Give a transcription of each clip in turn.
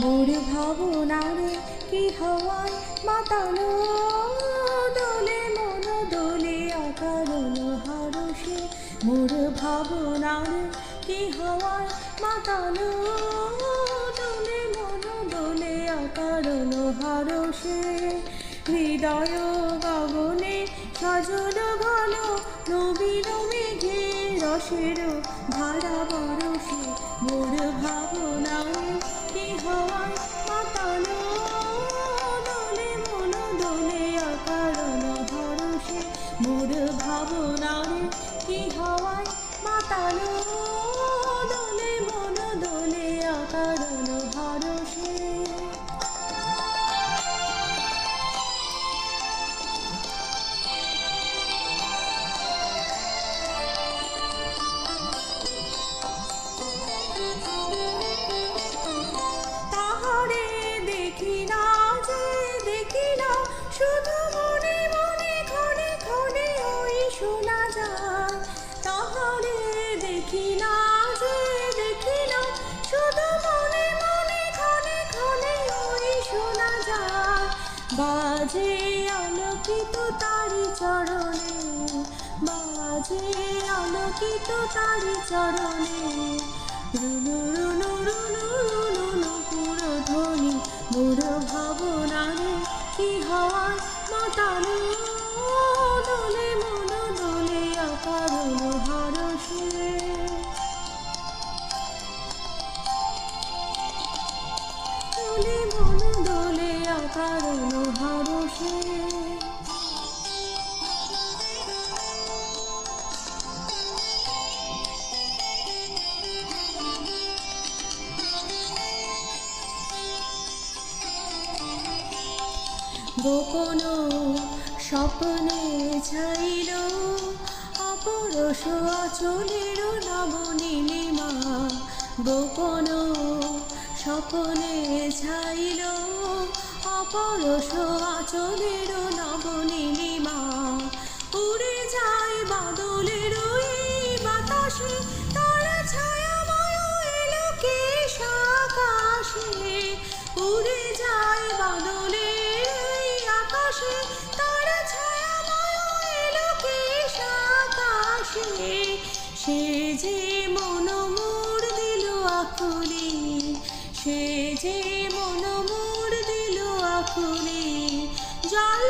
মোর ভাবনার কি হওয়ায় মাতালো দোলে মন, দোলে অকারণ হারসে মোর ভাবনার কি হওয়ায় মাতালো দোলে মন, দোলে অকারণ হারসে হৃদয় গগনে সজল ঘন নবীন রসের ধারা বরসে মোর ভাবনায় কি হওয়ায় মাতালো দোলে মন দোলে অকারণ ভরসে মোর ভাবনায় কি হওয়ায় মাতালো বাজে আলোকিত তারি চরণে, বাজে আলোকিত তারি চরণে। রুনু রুনু রুনু রুনু নুপুর ধ্বনি মোর ভাবনারে কি হওয়ায় মাতানো দোলে অকারণ হরসে গোপন স্বপ্নে ছাইল অপরস আচলের নবনীলিমা গোপন স্বপ্নে ছাইল অপরস আচলের নবনীলিমা। উড়ে যায় বাদলের বাতাসে, তার ছায়াময় এলো কেশ আকাশে উড়ে যায় বাদলের আকাশে, তার ছায়াময় এলো কেশ আকাশে সে যে মন মোর দিল আকুলি সে যে জল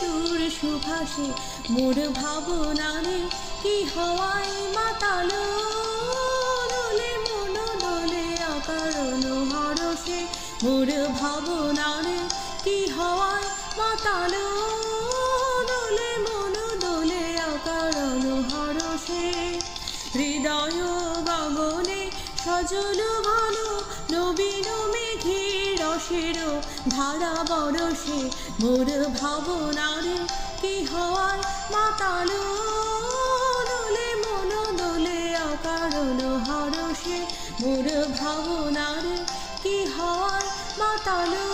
দূর সুভাষে, মোর ভাবনারে কি হওয়ায় মাতালো? দোলে মন দোলে অকারণ হরসে মোর ভাবনারে কি হওয়ায় মন হৃদয় গগনে সজল ভালো, নবীন মেঘে রসের ধারা বরসে মোর ভাবনারে কি হওয়ায় মাতালো? দোলে মন দোলে অকারণ হরসে মোর ভাবনারে কি হওয়ায় মাতালো?